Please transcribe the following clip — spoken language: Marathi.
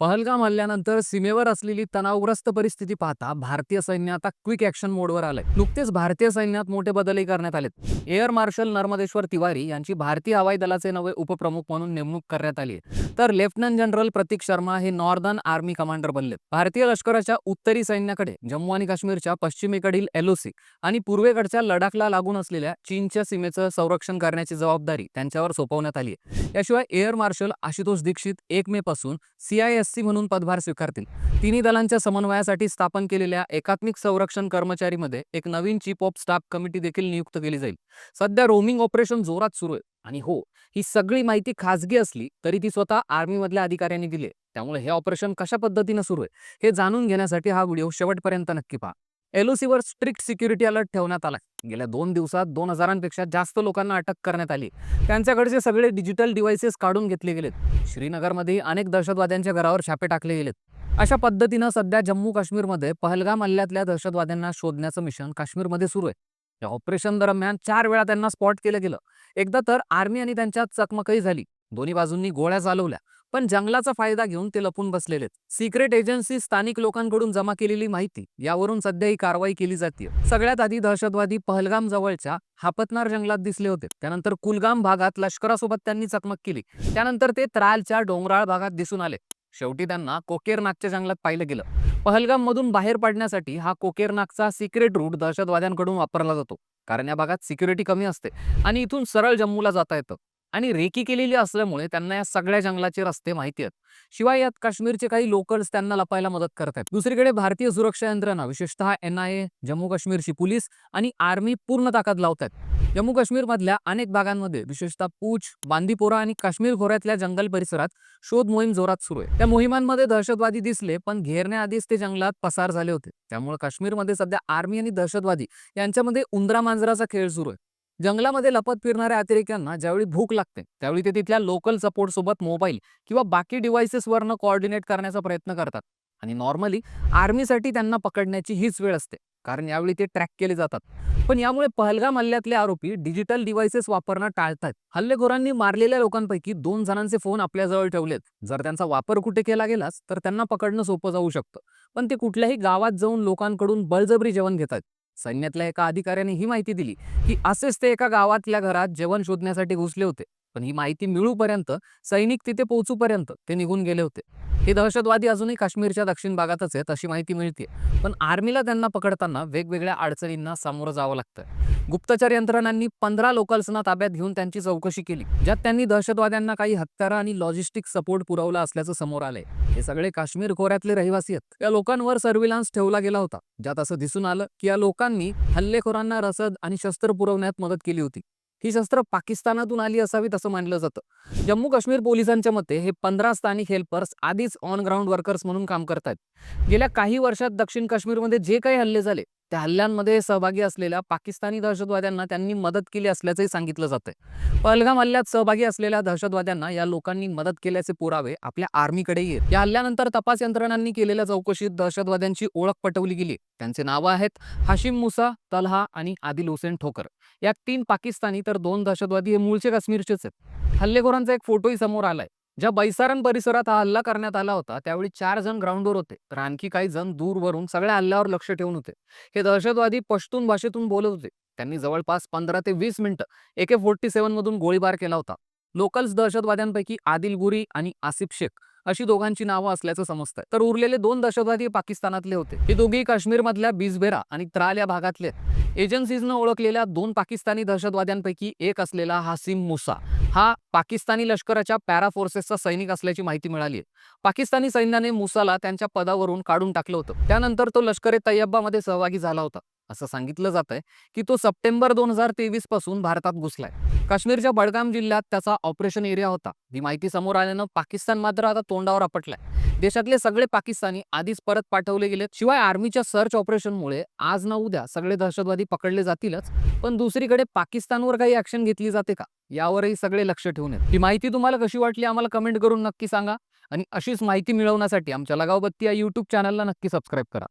पहलगाम हल्ल्यानंतर सीमेवर असलेली तणावग्रस्त परिस्थिती पाहता भारतीय सैन्य आता क्विक ॲक्शन मोडवर आलंय. नुकतेच भारतीय सैन्यात मोठे बदलही करण्यात आलेत. एअर मार्शल नर्मदेश्वर तिवारी यांची भारतीय हवाई दलाचे नवे उपप्रमुख म्हणून नेमणूक करण्यात आली आहे. तर लेफ्टनंट जनरल प्रतीक शर्मा हे नॉर्दर्न आर्मी कमांडर बनले भारतीय लष्कराच्या उत्तरी सैन्याकडे जम्मू आणि काश्मीरच्या पश्चिमेकडील एलओसी आणि पूर्वेकडच्या लडाखला लागून असलेल्या चीनच्या सीमेचं संरक्षण करण्याची जबाबदारी त्यांच्यावर सोपवण्यात आली आहे. याशिवाय एअर मार्शल आशुतोष दीक्षित एक मे पासून एससी म्हणून पदभार स्वीकारतील. तिन्ही दलांच्या समन्वयासाठी स्थापन केलेल्या एकात्मिक संरक्षण कर्मचारीमध्ये एक नवीन चीफ ऑफ स्टाफ कमिटी देखील नियुक्त केली जाईल. सध्या रोमिंग ऑपरेशन जोरात सुरू आहे. आणि हो ही सगळी माहिती खासगी असली तरी ती स्वतः आर्मीमधल्या अधिकाऱ्यांनी दिली त्यामुळे हे ऑपरेशन कशा पद्धतीनं सुरू आहे हे जाणून घेण्यासाठी हा व्हिडिओ शेवटपर्यंत नक्की पहा. एलओसीवर स्ट्रिक्ट सिक्युरिटी अलर्ट ठेवण्यात आला गेल्या दोन दिवसात दोन हजारांपेक्षा जास्त लोकांना अटक करण्यात आली. त्यांच्याकडचे सगळे डिजिटल डिव्हाइसेस काढून घेतले गेलेत. श्रीनगरमध्ये अनेक दहशतवाद्यांच्या घरावर छापे टाकले गेलेत. अशा पद्धतीनं सध्या जम्मू काश्मीरमध्ये पहलगाम हल्ल्यातल्या दहशतवाद्यांना शोधण्याचं मिशन काश्मीरमध्ये सुरू आहे. या ऑपरेशन दरम्यान चार वेळा त्यांना स्पॉट केलं गेलं. एकदा तर आर्मी आणि त्यांच्यात चकमकही झाली. दोन्ही बाजूंनी गोळ्या चालवल्या. पण जंगलाचा फायदा घेऊन ते लपून बसलेले सिक्रेट एजन्सी स्थानिक लोकांकडून जमा केलेली माहिती यावरून सध्या ही कारवाई केली जाते सगळ्यात आधी दहशतवादी पहलगाम जवळच्या हापतनार जंगलात दिसले होते. त्यानंतर कुलगाम भागात लष्करासोबत त्यांनी चकमक केली. त्यानंतर ते त्रालच्या डोंगराळ भागात दिसून आले. शेवटी त्यांना कोकेरनागच्या जंगलात पाहिलं गेलं. पहलगाम मधून बाहेर पडण्यासाठी हा कोकेरनागचा सिक्रेट रूट दहशतवाद्यांकडून वापरला जातो. कारण या भागात सिक्युरिटी कमी असते आणि इथून सरळ जम्मूला जाता येतं. आणि रेकी केलेली असल्यामुळे त्यांना या सगळ्या जंगलाचे रस्ते माहिती आहेत. शिवाय यात काश्मीरचे काही लोकल्स त्यांना लपायला मदत करतात दुसरीकडे भारतीय सुरक्षा यंत्रणा विशेषतः एन आय ए जम्मू काश्मीरची पोलीस आणि आर्मी पूर्ण ताकद लावतात जम्मू काश्मीरमधल्या अनेक भागांमध्ये विशेषतः पूछ बांदीपोरा आणि काश्मीर खोऱ्यातल्या जंगल परिसरात शोध मोहीम जोरात सुरू आहे. त्या मोहिमांमध्ये दहशतवादी दिसले पण घेरण्याआधीच ते जंगलात पसार झाले होते. त्यामुळे काश्मीरमध्ये सध्या आर्मी आणि दहशतवादी यांच्यामध्ये उंदरा मांजराचा खेळ सुरू आहे. जंगलामध्ये लपत फिरणाऱ्या अतिरेक्यांना ज्यावेळी भूक लागते त्यावेळी ते तिथल्या लोकल सपोर्ट सोबत मोबाईल किंवा बाकी डिव्हाइसेसवरनं कोऑर्डिनेट करण्याचा प्रयत्न करतात. आणि नॉर्मली आर्मीसाठी त्यांना पकडण्याची हीच वेळ असते कारण यावेळी ते ट्रॅक केले जातात. पण यामुळे पहलगाम हल्ल्यातले आरोपी डिजिटल डिव्हाइसेस वापरणं टाळतात हल्लेखोरांनी मारलेल्या लोकांपैकी दोन जणांचे फोन आपल्याजवळ ठेवलेत. जर त्यांचा वापर कुठे केला गेलाच तर त्यांना पकडणं सोपं जाऊ शकतं. पण ते कुठल्याही गावात जाऊन लोकांकडून बळजबरी जेवण घेतात सैन्यातल्या एका अधिकाऱ्याने ही माहिती दिली की असेच ते एका गावातल्या घरात जेवण शोधण्यासाठी घुसले होते. पण ही माहिती मिळूपर्यंत सैनिक तिथे पोहोचूपर्यंत ते निघून गेले होते. हे दहशतवादी अजूनही काश्मीरच्या दक्षिण भागातच आहेत अशी माहिती मिळते पण आर्मीला त्यांना पकडताना वेगवेगळ्या अडचणींना सामोरं जावं लागतं गुप्तचर यंत्रणांनी पंधरा लोकल्सना ताब्यात घेऊन त्यांची चौकशी केली ज्यात त्यांनी दहशतवाद्यांना काही हत्यारं आणि लॉजिस्टिक सपोर्ट पुरवला असल्याचं समोर आलंय. हे सगळे काश्मीर खोऱ्यातले रहिवासी आहेत. या लोकांवर सर्व्हिलान्स ठेवला गेला होता ज्यात असं दिसून आलं की या लोकांनी हल्लेखोरांना रसद आणि शस्त्र पुरवण्यात मदत केली होती. ही शस्त्र पाकिस्तानातून आली असावीत असं मानलं जातं. जम्मू काश्मीर पोलिसांच्या मते हे पंधरा स्थानिक हेल्पर्स आधीच ऑन ग्राउंड वर्कर्स म्हणून काम करतात गेल्या काही वर्षात दक्षिण काश्मीरमध्ये जे काही हल्ले झाले त्या हल्ल्यांमध्ये सहभागी असलेल्या पाकिस्तानी दहशतवाद्यांना त्यांनी मदत केली असल्याचंही सांगितलं जातंय. पहलगाम हल्ल्यात सहभागी असलेल्या दहशतवाद्यांना या लोकांनी मदत केल्याचे पुरावे आपल्या आर्मीकडे येत या हल्ल्यानंतर तपास यंत्रणांनी केलेल्या चौकशीत दहशतवाद्यांची ओळख पटवली गेली त्यांचे नावं आहेत हाशिम मुसा तलहा आणि आदिल हुसेन ठोकर. या तीन पाकिस्तानी तर दोन दहशतवादी हे मूळचे काश्मीरचेच आहेत. हल्लेखोरांचा एक फोटोही समोर आलाय. ज्या बैसारण परिसरात हा हल्ला करण्यात आला होता त्यावेळी चार जण ग्राउंडवर होते. तर आणखी काही जण दूरवरून सगळ्या हल्ल्यावर लक्ष ठेवून होते. हे दहशतवादी पश्तून भाषेतून बोलत होते. त्यांनी जवळपास पंधरा ते वीस मिनिटं एके फोर्टी सेव्हन मधून गोळीबार केला होता. लोकल्स दहशतवाद्यांपैकी आदिल गुरी आणि आसिफ शेख अशी दोघांची नावं असल्याचं समजतंय. तर उरलेले दोन दहशतवादी पाकिस्तानातले होते. हे दोघेही काश्मीरमधल्या बिजबेरा आणि त्राल या भागातले एजन्सीजनं ओळखलेल्या दोन पाकिस्तानी दहशतवाद्यांपैकी एक असलेला हासिम मुसा. हा पाकिस्तानी लष्कराच्या पॅरा फोर्सेसचा सैनिक असल्याची माहिती मिळाली आहे पाकिस्तानी सैन्याने मुसाला त्यांच्या पदावरून काढून टाकलं होतं. त्यानंतर तो लष्कर ए तय्यब्बामध्ये सहभागी झाला होता. असं सांगितलं जात आहे की तो सप्टेंबर दोन हजार तेवीसपासून भारतात घुसलाय. काश्मीरच्या बडगाम जिल्ह्यात त्याचा ऑपरेशन एरिया होता. ही माहिती समोर आल्यानं पाकिस्तान मात्र आता तोंडावर आपटलाय. देशातले सगळे पाकिस्तानी आधीच परत पाठवले गेलेत. शिवाय आर्मीच्या सर्च ऑपरेशनमुळे आज ना उद्या सगळे दहशतवादी पकडले जातीलच. पण दुसरीकडे पाकिस्तानवर काही ऍक्शन घेतली जाते का? यावरही सगळे लक्ष ठेवून येत ही माहिती तुम्हाला कशी वाटली आम्हाला कमेंट करून नक्की सांगा. आणि अशीच माहिती मिळवण्यासाठी आमच्या लगावबत्ती या यूट्यूब चॅनलला नक्की सबस्क्राईब करा.